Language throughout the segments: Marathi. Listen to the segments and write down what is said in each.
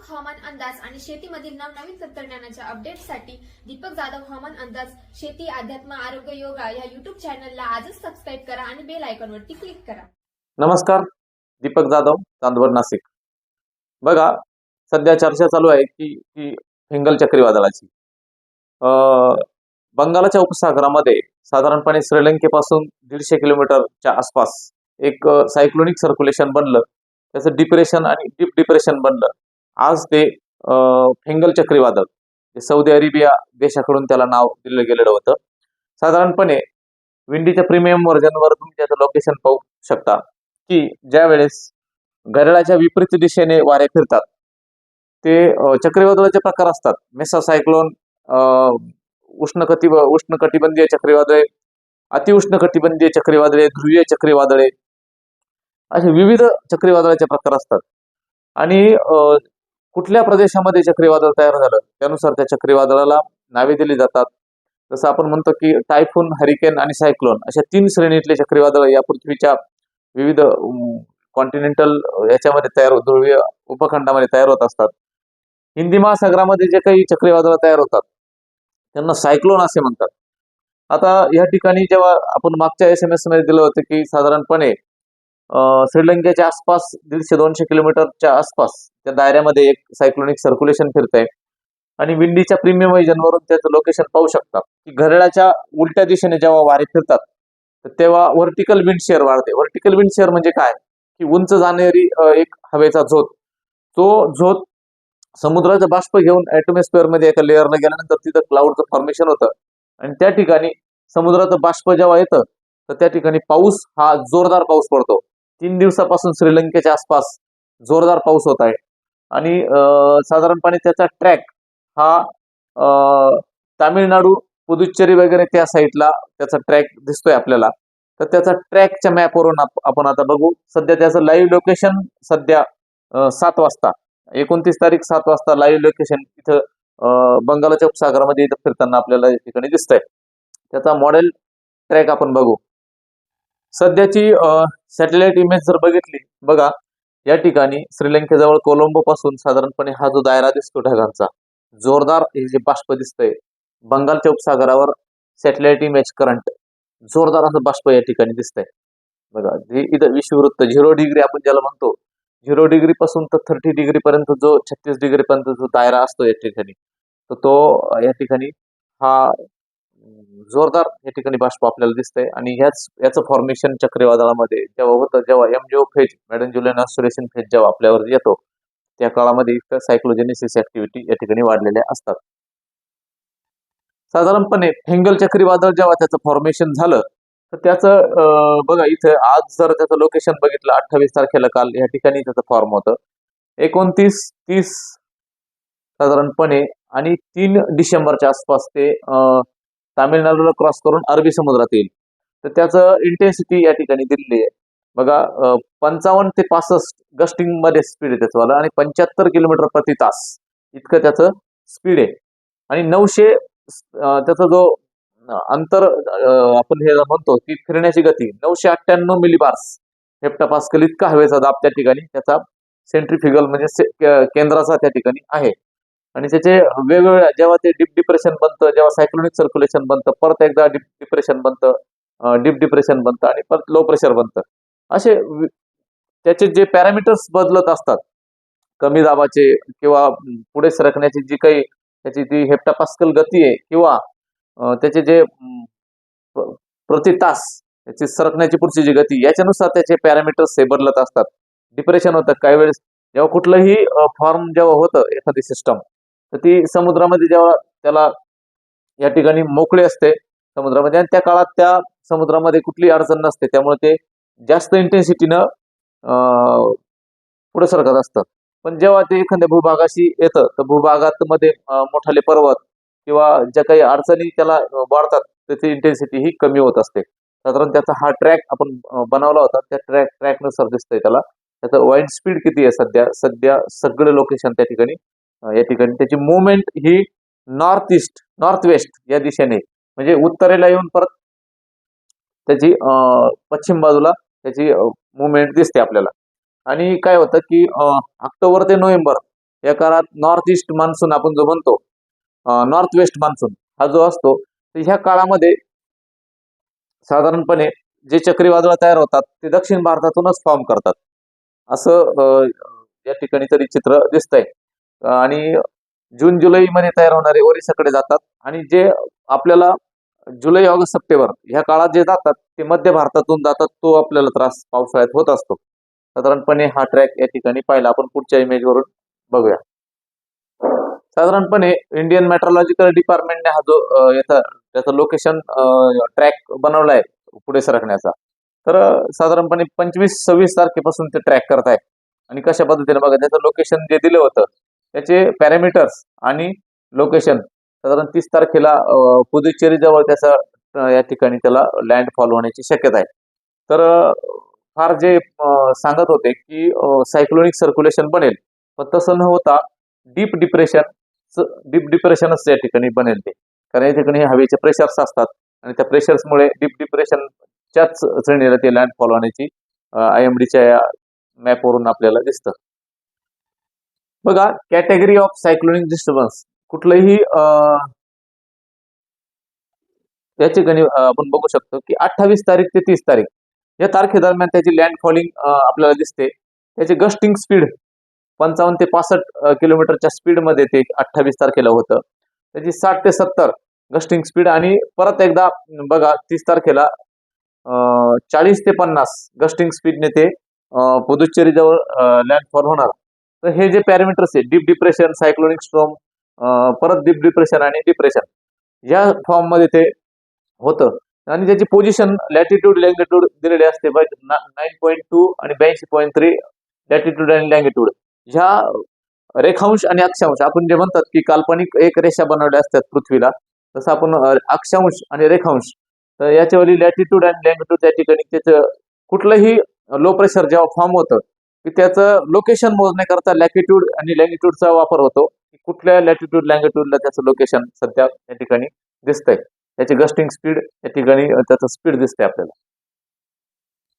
अचूक हवामान अंदाज आणि शेतीमधील नवनवीन तंत्रज्ञानाच्या अपडेटसाठी दीपक जाधव हवामान अंदाज शेती अध्यात्म आरोग्य योगा या युट्यूब चॅनलला आजच सबस्क्राईब करा आणि बेल आयकॉनवरती क्लिक करा. नमस्कार दीपक जाधव चांदवड नाशिक. बघा सध्या चर्चा चालू आहे की की फिंगल चक्रीवादळाची. अं, बंगालच्या उपसागरामध्ये साधारणपणे श्रीलंकेपासून दीडशे किलोमीटरच्या आसपास एक सायक्लोनिक सर्क्युलेशन बनलं. त्याचं डिप्रेशन आणि डीप डिप्रेशन बनलं. आज ते फेंगल फिंगल चक्रीवादळ जे सौदी अरेबिया देशाकडून त्याला नाव दिलं गेलेलं होतं साधारणपणे विंडीच्या प्रीमियम व्हर्जनवर तुम्ही त्याचं लोकेशन पाहू शकता की ज्या वेळेस घड्याळाच्या विपरीत दिशेने वारे फिरतात ते चक्रीवादळाचे प्रकार असतात. मेसा सायक्लोन उष्ण कटी उष्णकटिबंधीय चक्रीवादळे अतिउष्णकटिबंधीय चक्रीवादळे ध्रुवीय चक्रीवादळे असे विविध चक्रीवादळाचे प्रकार असतात. आणि कुठल्या प्रदेशामध्ये चक्रीवादळ तयार झालं त्यानुसार त्या चक्रीवादळाला नावे दिली जातात. जसं आपण म्हणतो की टायफून हरिकेन आणि सायक्लोन अशा तीन श्रेणीतले चक्रीवादळ या पृथ्वीच्या विविध कॉन्टिनेंटल याच्यामध्ये तयार होत ध्रुवीय उपखंडामध्ये तयार होत असतात. हिंदी महासागरामध्ये जे काही चक्रीवादळ तयार होतात त्यांना सायक्लोन असे म्हणतात. आता या ठिकाणी जेव्हा आपण मागच्या एस एम एसमध्ये दिलं होतं की साधारणपणे श्रीलंकेच्या आसपास दीडशे दोनशे किलोमीटरच्या आसपास त्या दायऱ्यामध्ये एक सायक्लोनिक सर्क्युलेशन फिरतंय. आणि विंडीच्या प्रीमियम वरून त्याचं लोकेशन पाहू शकता. की घड्याळाच्या उलट्या दिशेने जेव्हा वारे फिरतात तर तेव्हा व्हर्टिकल विंड शेअर वाढते. व्हर्टिकल विंड शेअर म्हणजे काय? की उंच जाणारी एक हवेचा झोत. तो झोत समुद्राचं बाष्प घेऊन ऍटमॉस्फिअरमध्ये एका लेअरला गेल्यानंतर तिथं क्लाउडचं फॉर्मेशन होतं. आणि त्या ठिकाणी समुद्राचं बाष्प जेव्हा येतं तर त्या ठिकाणी पाऊस हा जोरदार पाऊस पडतो. तीन दिवसापासून श्रीलंकेच्या आसपास जोरदार पाऊस होत आहे. आणि साधारणपणे त्याचा ट्रॅक हा तामिळनाडू पुदुच्चेरी वगैरे त्या साईडला त्याचा ट्रॅक दिसतोय आपल्याला. तर त्याचा ट्रॅकच्या मॅपवरून आपण आता बघू. सध्या त्याचं लाईव्ह लोकेशन सध्या सात वाजता. एकोणतीस तारीख सात वाजता लाईव्ह लोकेशन इथं अ, बंगालच्या उपसागरामध्ये इथं फिरताना आपल्याला या ठिकाणी दिसतंय. त्याचा मॉडेल ट्रॅक आपण बघू. सध्याची सॅटेलाइट इमेज जर बघितली बघा या ठिकाणी श्रीलंकेजवळ कोलंबो पासून साधारणपणे हा जो दायरा दिसतो ढगांचा जोरदार हे जे बाष्प दिसतंय बंगालच्या उपसागरावर सॅटेलाइट इमेज करंट जोरदार असं बाष्प या ठिकाणी दिसतंय. बघा जे इथं विषुववृत्त झिरो डिग्री आपण ज्याला म्हणतो झिरो डिग्री पासून तर थर्टी डिग्री पर्यंत जो छत्तीस डिग्री पर्यंत जो दायरा असतो या ठिकाणी तर तो या ठिकाणी हा जोरदार या ठिकाणी बाष्प आपल्याला दिसतंय. आणि ह्याच याचं फॉर्मेशन चक्रीवादळामध्ये जेव्हा होतं जेव्हा MJO phase Madden Julian oscillation phase जेव्हा आपल्यावर येतो त्या काळामध्ये इथं सायक्लोजेनेसिस ऍक्टिव्हिटी या ठिकाणी वाढलेल्या असतात. साधारणपणे फेंगल चक्रीवादळ जेव्हा त्याचं फॉर्मेशन झालं तर त्याचं अं, बघा इथं आज जर त्याचं लोकेशन बघितलं अठ्ठावीस तारखेला काल या ठिकाणी त्याचं फॉर्म होतं. एकोणतीस तीस साधारणपणे आणि तीन डिसेंबरच्या आसपास ते अं, तामिळनाडूला क्रॉस करून अरबी समुद्रात येईल. तर त्याचं इंटेन्सिटी या ठिकाणी दिलेली आहे. बघा पंचावन्न ते पासष्ट गस्टिंगमध्ये स्पीड आहे त्याचंवाला आणि पंच्याहत्तर किलोमीटर प्रति तास इतकं त्याचं स्पीड आहे. आणि नऊशे त्याचा जो अंतर आपण हे म्हणतो की फिरण्याची गती नऊशे अठ्ठ्याण्णव मिलीबार्स हेप्टापास्कल इतका हवेचा दाब त्या ठिकाणी त्याचा सेंट्रिफ्युगल म्हणजे से- केंद्राचा त्या ठिकाणी आहे. आणि त्याचे वेगवेगळ्या जेव्हा ते डीप डिप्रेशन बनतं जेव्हा सायक्लोनिक सर्क्युलेशन बनतं परत एकदा डीप डिप्रेशन बनतं डीप डिप्रेशन बनतं आणि परत लो प्रेशर बनतं. असे त्याचे जे पॅरामीटर्स बदलत असतात कमी दाबाचे किंवा पुढे सरकण्याची जी काही त्याची जी हेप्टापास्कल गती आहे किंवा त्याचे जे प्रति तास त्याची सरकण्याची पुढची जी गती याच्यानुसार त्याचे पॅरामीटर्स हे बदलत असतात. डिप्रेशन होतं काही वेळेस जेव्हा कुठलंही फॉर्म जेव्हा होतं एखादी सिस्टम तर ती समुद्रामध्ये जेव्हा त्याला या ठिकाणी मोकळी असते समुद्रामध्ये आणि त्या काळात त्या समुद्रामध्ये कुठली अडचण नसते. त्यामुळे ते जास्त इंटेन्सिटीनं पुढे सरकत असतात. पण जेव्हा ते एखाद्या भूभागाशी येतं तर भूभागात मध्ये मोठाले पर्वत किंवा ज्या काही अडचणी त्याला वाढतात त्याची इंटेन्सिटी ही कमी होत असते. साधारण त्याचा हा ट्रॅक आपण बनवला होता. त्या ट्रॅक ट्रॅकनुसार दिसतंय त्याला. त्याचं वाईंड स्पीड किती आहे सध्या? सध्या सगळे लोकेशन त्या ठिकाणी या ठिकाणी. त्याची मुवमेंट ही नॉर्थ ईस्ट नॉर्थ वेस्ट या दिशेने. म्हणजे उत्तरेला येऊन परत त्याची पश्चिम बाजूला त्याची मुवमेंट दिसते आपल्याला. आणि काय होतं की ऑक्टोबर ते नोव्हेंबर या काळात नॉर्थ ईस्ट मान्सून आपण जो म्हणतो नॉर्थ वेस्ट मान्सून हा जो असतो तर ह्या काळामध्ये साधारणपणे जे चक्रीवादळ तयार होतात ते दक्षिण भारतातूनच फॉर्म करतात. असं या ठिकाणी तरी चित्र दिसतंय. आणि जून जुलै मध्ये तयार होणारे ओरिसाकडे जातात. आणि जे आपल्याला जुलै ऑगस्ट सप्टेंबर ह्या काळात जे जातात ते मध्य भारतातून जातात तो आपल्याला त्रास पावसाळ्यात होत असतो. साधारणपणे हा ट्रॅक या ठिकाणी पाहिला. आपण पुढच्या इमेज वरून बघूया. साधारणपणे इंडियन मेट्रोलॉजिकल डिपार्टमेंटने हा जो याचा त्याचं लोकेशन ट्रॅक बनवला आहे पुढे सरकण्याचा. तर साधारणपणे पंचवीस सव्वीस तारखेपासून ते ट्रॅक करताय आणि कशा पद्धतीने बघा त्याचं लोकेशन जे दिलं होतं त्याचे पॅरामीटर्स आणि लोकेशन साधारण तीस तारखेला पुदुचेरी जवळ त्याचा या ठिकाणी त्याला लँडफॉल होण्याची शक्यता आहे. तर फार जे सांगत होते की सायक्लोनिक सर्क्युलेशन बनेल. पण तसं न होता डीप डिप्रेशन डीप डिप्रेशनच या ठिकाणी बनेल ते. कारण या ठिकाणी हवेचे प्रेशर्स असतात आणि त्या प्रेशर्समुळे डीप डिप्रेशनच्याच श्रेणीला ते लँडफॉल होण्याची आय एम डीच्या या मॅपवरून आपल्याला दिसतं. बघा कॅटेगरी ऑफ सायक्लोनिक डिस्टर्बन्स कुठलंही त्याची गणित आपण बघू शकतो की अठ्ठावीस तारीख ते तीस तारीख. या तारखेदरम्यान त्याची लँड फॉलिंग आपल्याला दिसते. त्याची गस्टिंग स्पीड पंचावन्न ते पासष्ट किलोमीटरच्या स्पीडमध्ये ते अठ्ठावीस तारखेला होतं. त्याची साठ ते सत्तर गस्टिंग स्पीड आणि परत एकदा बघा तीस तारखेला चाळीस ते पन्नास गस्टिंग स्पीडने ते पुदुच्चेरीजवळ लँडफॉल होणार. तर हे जे पॅरामीटर्स आहेत डीप डिप्रेशन सायक्लोनिक स्ट्रॉम परत डीप डिप्रेशन आणि डिप्रेशन या फॉर्ममध्ये ते होतं. आणि त्याची पोझिशन लॅटिट्यूड लँगिट्यूड दिलेली असते. नाईन पॉईंट टू आणि ब्याऐंशी पॉईंट थ्री लॅटिट्यूड आणि लँगिट्यूड ह्या रेखांश आणि अक्षांश आपण जे म्हणतात की काल्पनिक एक रेषा बनवल्या असतात पृथ्वीला तसं आपण अक्षांश आणि रेखांश तर याच्यावरील लॅटिट्यूड आणि लँगिट्यूड त्या ठिकाणी त्याचं कुठलंही लो प्रेशर जेव्हा फॉर्म होतं की त्याचं लोकेशन मोजण्याकरता लॅटिट्यूड आणि लँगिट्यूडचा वापर होतो. की कुठल्या लॅटिट्यूड लँगिट्यूडला त्याचं लोकेशन सध्या या ठिकाणी दिसतंय. त्याची गस्टिंग स्पीड या ठिकाणी त्याचं स्पीड दिसतंय आपल्याला.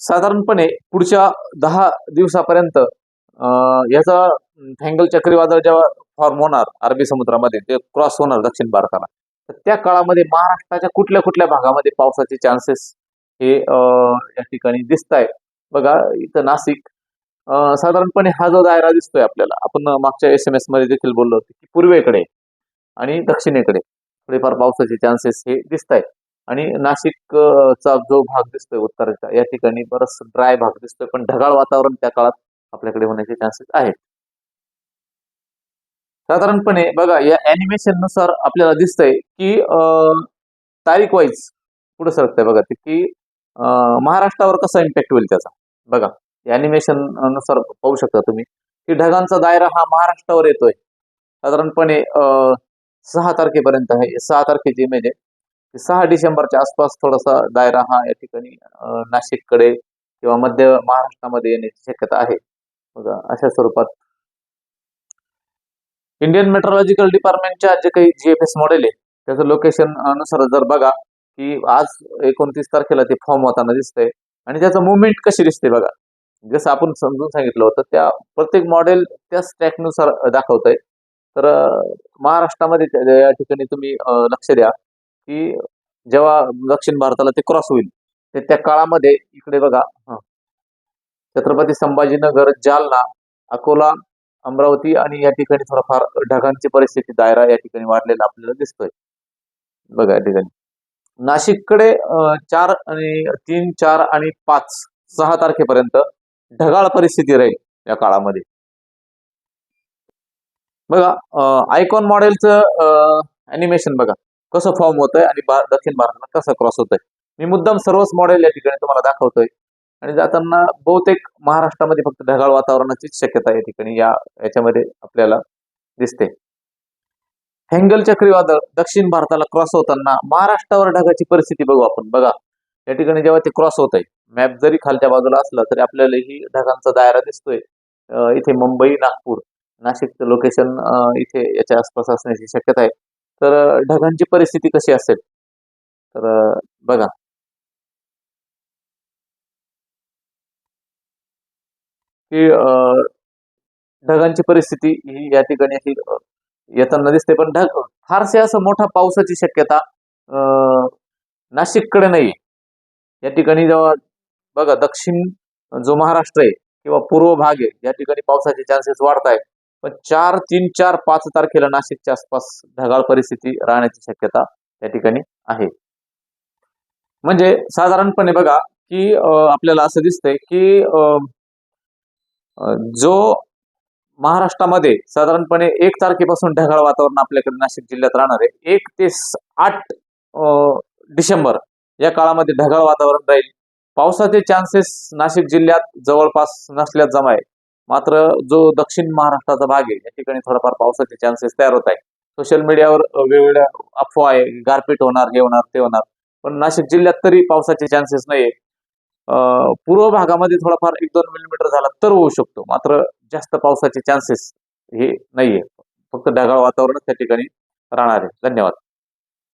साधारणपणे पुढच्या दहा दिवसापर्यंत याचा फँगल चक्रीवादळ जेव्हा फॉर्म होणार अरबी समुद्रामध्ये ते क्रॉस होणार दक्षिण भारताला. तर त्या काळामध्ये महाराष्ट्राच्या कुठल्या कुठल्या भागामध्ये पावसाचे चान्सेस हे या ठिकाणी दिसत आहे बघा इथं नाशिक साधारणपणे हा जो दायरा दिसतोय आपल्याला आपण मागच्या एस एम एसमध्ये देखील बोललो होतो की पूर्वेकडे आणि दक्षिणेकडे थोडेफार पावसाचे चान्सेस हे दिसत आहेत आणि नाशिक चा जो भाग दिसतोय उत्तरेचा या ठिकाणी बरंच ड्राय भाग दिसतोय पण ढगाळ वातावरण त्या काळात आपल्याकडे होण्याचे चान्सेस आहेत. साधारणपणे बघा या अॅनिमेशननुसार आपल्याला दिसतंय की तारीख वाईज पुढे सरकतंय बघा ते की महाराष्ट्रावर कसा इम्पॅक्ट होईल त्याचा? बघा. अॅनिमेशननुसार पाहू शकता तुम्ही. की ढगांचा दायरा हा महाराष्ट्रावर येतोय. साधारणपणे सहा तारखेपर्यंत आहे. सहा तारखेची इमेज आहे सहा डिसेंबरच्या आसपास थोडासा दायरा हा या ठिकाणी नाशिककडे किंवा मध्य महाराष्ट्रामध्ये येण्याची शक्यता आहे. बघा अशा स्वरूपात. इंडियन मेट्रोलॉजिकल डिपार्टमेंटच्या जे काही जी एफ एस मॉडेल आहे त्याचं लोकेशननुसार जर बघा की आज एकोणतीस तारखेला ते फॉर्म होताना दिसतंय. आणि त्याचं मुवमेंट कशी दिसते बघा. जसं आपण समजून सांगितलं होतं त्या प्रत्येक मॉडेल त्याच ट्रॅकनुसार आहे तर महाराष्ट्रामध्ये या ठिकाणी तुम्ही लक्ष द्या की जेव्हा दक्षिण भारताला ते क्रॉस होईल ते त्या काळामध्ये इकडे बघा छत्रपती संभाजीनगर जालना अकोला अमरावती आणि या ठिकाणी थोडाफार ढगांची परिस्थिती दायरा या ठिकाणी वाढलेला आपल्याला दिसतोय. बघा या ठिकाणी. नाशिककडे चार आणि तीन चार आणि पाच सहा तारखेपर्यंत ढगाळ परिस्थिती राहील या काळामध्ये. बघा आयकॉन मॉडेलचं अॅनिमेशन बघा कसं फॉर्म होतंय आणि दक्षिण भारताला कसं क्रॉस होतंय. मी मुद्दाम सर्वच मॉडेल या ठिकाणी तुम्हाला दाखवतोय. आणि जाताना बहुतेक महाराष्ट्रामध्ये फक्त ढगाळ वातावरणाचीच शक्यता या ठिकाणी या याच्यामध्ये आपल्याला दिसते. हेंगल चक्रीवादळ दक्षिण भारताला क्रॉस होताना महाराष्ट्रावर ढगाची परिस्थिती बघू आपण. बघा या ठिकाणी जेव्हा ते क्रॉस होत आहे मॅप जरी खालच्या बाजूला असला तरी आपल्याला ही ढगांचा दायरा दिसतोय. इथे मुंबई नागपूर नाशिकचं लोकेशन इथे याच्या आसपास असण्याची शक्यता आहे. तर ढगांची परिस्थिती कशी असेल? तर बघा. की ढगांची परिस्थिती ही या ठिकाणी अशी येताना दिसते. पण ढग फारसे असं मोठा पावसाची शक्यता नाशिक नाशिककडे नाही या ठिकाणी जेव्हा बघा दक्षिण जो महाराष्ट्र आहे किंवा पूर्व भाग आहे या ठिकाणी पावसाचे चान्सेस वाढत आहेत. पण चार तीन चार पाच तारखेला नाशिकच्या आसपास ढगाळ परिस्थिती राहण्याची शक्यता या ठिकाणी आहे. म्हणजे साधारणपणे बघा की आपल्याला असं दिसतंय की अं, जो महाराष्ट्रामध्ये साधारणपणे एक तारखेपासून ढगाळ वातावरण आपल्याकडे नाशिक जिल्ह्यात राहणार आहे एक ते आठ अं, डिसेंबर या काळामध्ये ढगाळ वातावरण राहील. पावसाचे चान्सेस नाशिक जिल्ह्यात जवळपास नसल्यात जमा आहे मात्र जो दक्षिण महाराष्ट्राचा भाग आहे या ठिकाणी थोडाफार पावसाचे चान्सेस तयार होत आहे सोशल मीडियावर वेगवेगळ्या अफवा आहे गारपीट होणार हे होणार ते होणार. पण नाशिक जिल्ह्यात तरी पावसाचे चान्सेस नाही पूर्व भागामध्ये थोडाफार एक दोन मिलीमीटर झाला तर होऊ शकतो. मात्र जास्त पावसाचे चान्सेस हे नाहीये फक्त ढगाळ वातावरणच त्या ठिकाणी राहणार आहे. धन्यवाद.